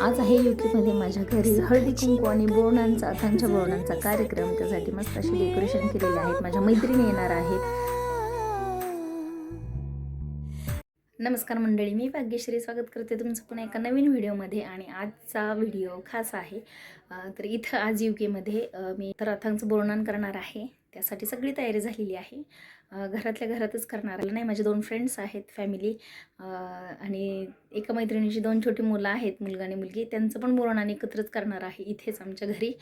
आज आहे यू केमध्ये माझ्या घरी हळदी कुंकू आणि बोरणांचा त्यांच्या बोरणांचा कार्यक्रम. त्यासाठी मस्त असे डेकोरेशन केलेले आहेत. माझ्या मैत्रिणी येणार आहेत. नमस्कार मंडळी मी भाग्यश्री स्वागत करते तुमचं पुन्हा एका नवीन व्हिडिओमध्ये. आणि आजचा व्हिडिओ खास आहे. तर इथं आज यू केमध्ये मी तर रथांचं बोर्णन करणार आहे. त्यासाठी सगळी तयारी झालेली आहे. घरातल्या घरातच करणार नाही माझे दोन फ्रेंड्स आहेत फॅमिली आणि एका मैत्रिणीची दोन छोटी मुलं आहेत मुलगा आणि मुलगी. त्यांचं पण बोर्णन एकत्रच करणार आहे इथेच आमच्या घरी.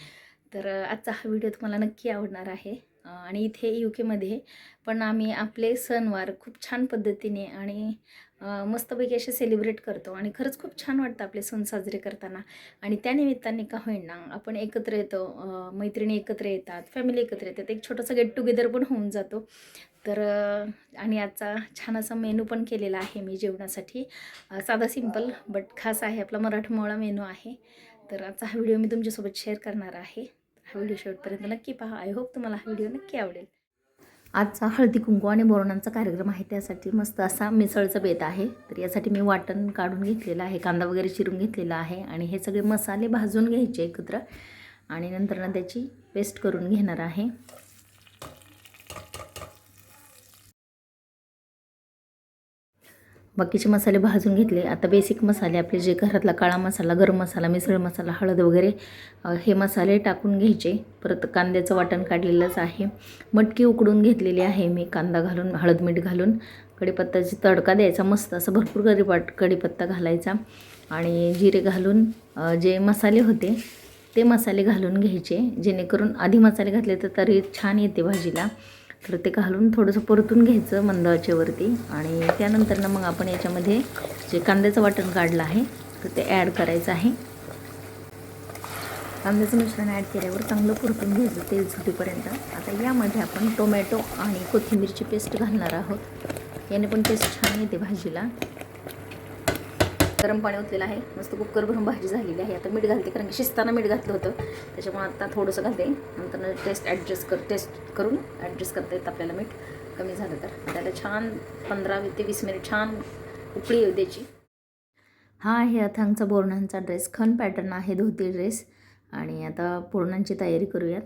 तर आजचा हा व्हिडिओ तुम्हाला नक्की आवडणार आहे. आणि इथे यू केमध्ये पण आम्ही आपले सणवार खूप छान पद्धतीने आणि मस्तपैकी असे सेलिब्रेट करतो. आणि खरंच खूप छान वाटतं आपले सण साजरे करताना. आणि त्या निमित्ताने का होईना आपण एकत्र येतो. मैत्रिणी एकत्र येतात फॅमिली एकत्र येतात. एक छोटासा गेट टुगेदर पण होऊन जातो. तर आणि आजचा छान असा मेनू पण केलेला आहे मी जेवणासाठी. साधा सिंपल बट खास आहे. आपला मराठमोळा मेनू आहे. तर आजचा हा व्हिडिओ मी तुमच्यासोबत शेअर करणार आहे. हा व्हिडिओ शेवटपर्यंत नक्की पहा. आय होप तुम्हाला हा व्हिडिओ नक्की आवडेल. आजचा हळदी कुंकू आणि बोरणांचा कार्यक्रम आहे त्यासाठी मस्त असा मिसळचा बेत आहे. तर यासाठी मी वाटण काढून घेतलेलं आहे कांदा वगैरे चिरून घेतलेला आहे आणि हे सगळे मसाले भाजून घ्यायचे एकत्र आणि नंतर ना त्याची पेस्ट करून घेणार आहे. बाकीचे मसाले भाजून घेतले. आता बेसिक मसाले आपले जे घरातला काळा मसाला गरम मसाला मिसळ मसाला हळद वगैरे हे मसाले टाकून घ्यायचे. परत कांद्याचं वाटण काढलेलंच आहे. मटकी उकडून घेतलेली आहे मी कांदा घालून हळद मीठ घालून. कढीपत्त्याची तडका द्यायचा मस्त असं भरपूर कढीपाट कढीपत्ता घालायचा. आणि जिरे घालून जे मसाले होते ते मसाले घालून घ्यायचे. जेणेकरून आधी मसाले घातले तर तरी छान येते भाजीला. तर ते घालून थोडंसं परतून घ्यायचं मंद आचेवरती आणि त्यानंतर ना मग आपण याच्यामध्ये जे कांद्याचं वाटण काढलं आहे तर ते ॲड करायचं आहे. कांद्याचं मिश्रण ॲड केल्यावर चांगलं परतून घ्यायचं तेल सुटीपर्यंत. आता यामध्ये आपण टोमॅटो आणि कोथिंबीरची पेस्ट घालणार आहोत. याने पण टेस्ट छान येते भाजीला. गरम पाणी ओतलेलं आहे. मस्त कुकर भरून भाजी झालेली आहे. आता मीठ घालते कारण की शिजताना मीठ घातलं होतं. त्याच्यामुळे आता थोडंसं घालते. नंतर टेस्ट ॲडजस्ट कर टेस्ट करून ॲडजस्ट करता येतं आपल्याला मीठ. कमी झालं तर. त्याला छान पंधरा ते वीस मिनिट छान उकळी येऊ द्यायची. हा आहे अथांगचा बोरणांचा ड्रेस खन पॅटर्न आहे धोती ड्रेस आणि आता बोरणांची तयारी करूयात.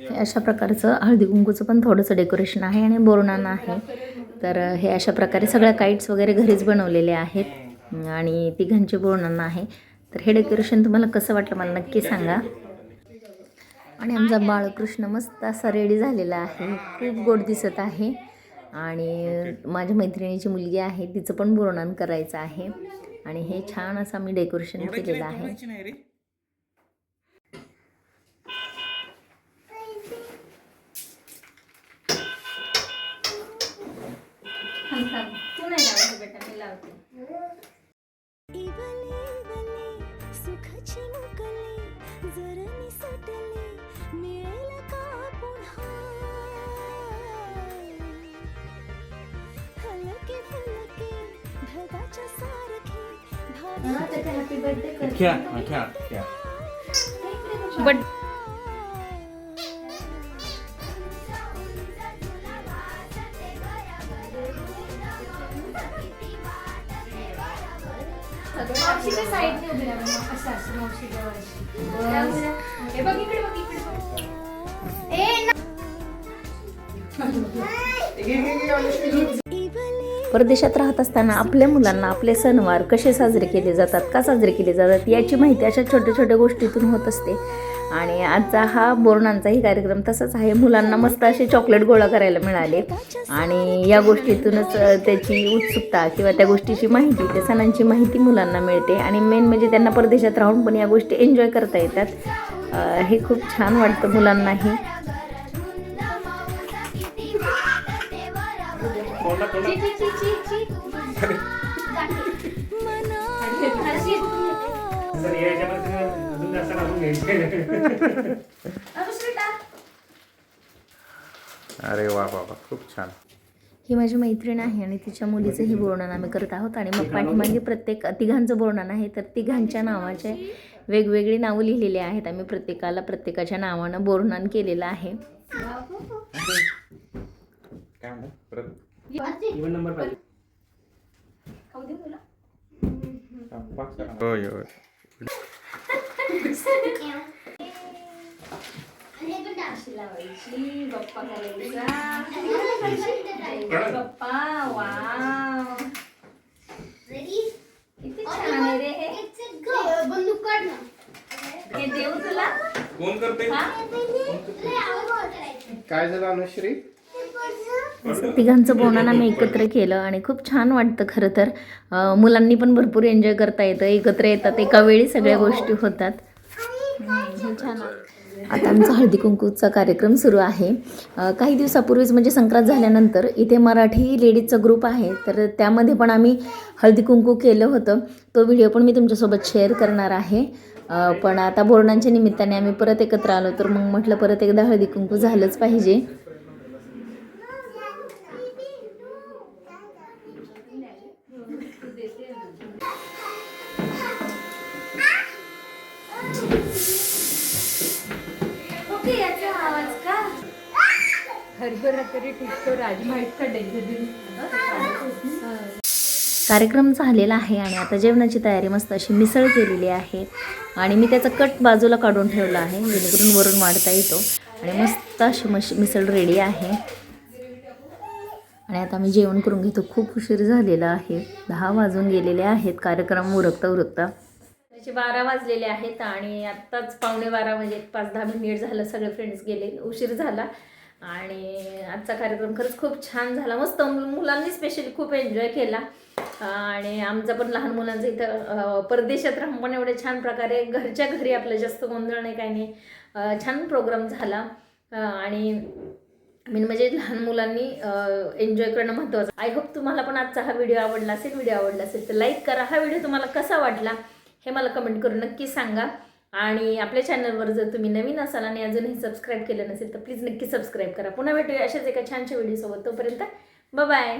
हे अशा प्रकारचं हळदी कुंकूचं पण थोडंसं डेकोरेशन आहे आणि बोरणांना आहे. तर हे अशा प्रकारे सगळ्या काईट्स वगैरे घरीच बनवलेले आहेत. आणि तिघांचे बोरणांना आहे. तर हे डेकोरेशन तुम्हाला कसं वाटलं मला नक्की सांगा. आणि आमचा बाळकृष्ण मस्त असा रेडी झालेला आहे. खूप गोड दिसत आहे. आणि माझ्या मैत्रिणीची मुलगी आहे. तिचं पण बोरणान करायचं आहे. आणि हे छान असं आम्ही डेकोरेशन केलेलं आहे. तू नाही लावायचं बेटा मी लावते. इवले इवले सुखाची मुकले परदेशात राहत असताना आपल्या मुलांना आपले सणवार कसे साजरे केले जातात का साजरे केले जातात याची माहिती अशा छोट्या छोट्या गोष्टीतून होत असते. आणि आजचा हा बोरणांचाही कार्यक्रम तसाच आहे. मुलांना मस्त असे चॉकलेट गोळा करायला मिळाले. आणि या गोष्टीतूनच त्याची उत्सुकता किंवा त्या गोष्टीची माहिती त्या सणांची माहिती मुलांना मिळते. आणि मेन म्हणजे त्यांना परदेशात राहून पण या गोष्टी एन्जॉय करता येतात. हे खूप छान वाटतं मुलांनाही. काढून घ्यायचे अरे वा बाबा खूप छान. ही माझी मैत्रीण आहे आणि तिच्या मुलीचंही बोर्णन आम्ही करत आहोत आणि मग पाठीमागे प्रत्येक तिघांचं बोर्णन आहे तर तिघांच्या नावाचे वेगवेगळी नावं लिहिलेली आहेत. आम्ही प्रत्येकाला प्रत्येकाच्या नावानं बोर्णन केलेलं आहे. नंबर लावायची गप्पा करायचा गप्पा वाव किती छान आहे रे हे. हे देऊ तुला कोण करते हा? काय झालं अनुश्री तिघांचं बोलणं आम्ही एकत्र केलं आणि खूप छान वाटतं खरं तर. मुलांनी पण भरपूर एन्जॉय करता येतं. एकत्र येतात एका वेळी सगळ्या गोष्टी होतात. हे छान आता आमचा हळदी कुंकूचा कार्यक्रम सुरू आहे. काही दिवसापूर्वीच म्हणजे संक्रांत झाल्यानंतर इथे मराठी लेडीजचा ग्रुप आहे. तर त्यामध्ये पण आम्ही हळदी कुंकू केलं होतं. तो व्हिडिओ पण मी तुमच्यासोबत शेअर करणार आहे. पण आता बोरणांच्या निमित्ताने आम्ही परत एकत्र आलो. तर मग म्हटलं परत एकदा हळदी कुंकू झालंच पाहिजे. ओके याचा आवाज का? हरभरा तरी टिकतो राजमा इतका डेंजर कार्यक्रम झालेला आहे आणि आता जेवणाची तयारी मस्त अशी मिसळ केलेली आहे. आणि मी त्याचा कट बाजूला काढून ठेवला आहे. जेणेकरून वरून वाढता येतो. आणि मस्त अशी मश मिसळ रेडी आहे. आणि आता मी जेवण करून घेतो. खूप उशीर झालेला आहे. दहा वाजून गेलेले आहेत. कार्यक्रम उरकता उरकता त्याचे बारा वाजलेले आहेत आणि आत्ताच पावणे बारा म्हणजे पाच दहा मिनिट झालं सगळे फ्रेंड्स गेले उशीर झाला. आणि आजचा कार्यक्रम खरंच खूप छान झाला. मस्त मु- मुलांनी स्पेशली खूप एन्जॉय केला. आणि आमचं पण लहान मुलांचं इथं परदेशात राहून पण एवढे छान प्रकारे घरच्या घरी आपलं जास्त गोंधळ नाही काही नाही. छान प्रोग्राम झाला. आणि मेन म्हणजे लहान मुलांनी एन्जॉय करणं महत्त्वाचं. आय होप तुम्हाला पण आजचा हा व्हिडिओ आवडला असेल व्हिडिओ आवडला असेल तर लाईक करा. हा व्हिडिओ तुम्हाला कसा वाटला? हे मला कमेंट करून नक्की सांगा. आणि आपल्या चॅनलवर जर तुम्ही नवीन असाल आणि अजूनही सबस्क्राईब केलं नसेल तर प्लीज नक्की सबस्क्राईब करा. पुन्हा भेटूया अशाच एका छानशा व्हिडिओसोबत तोपर्यंत बाय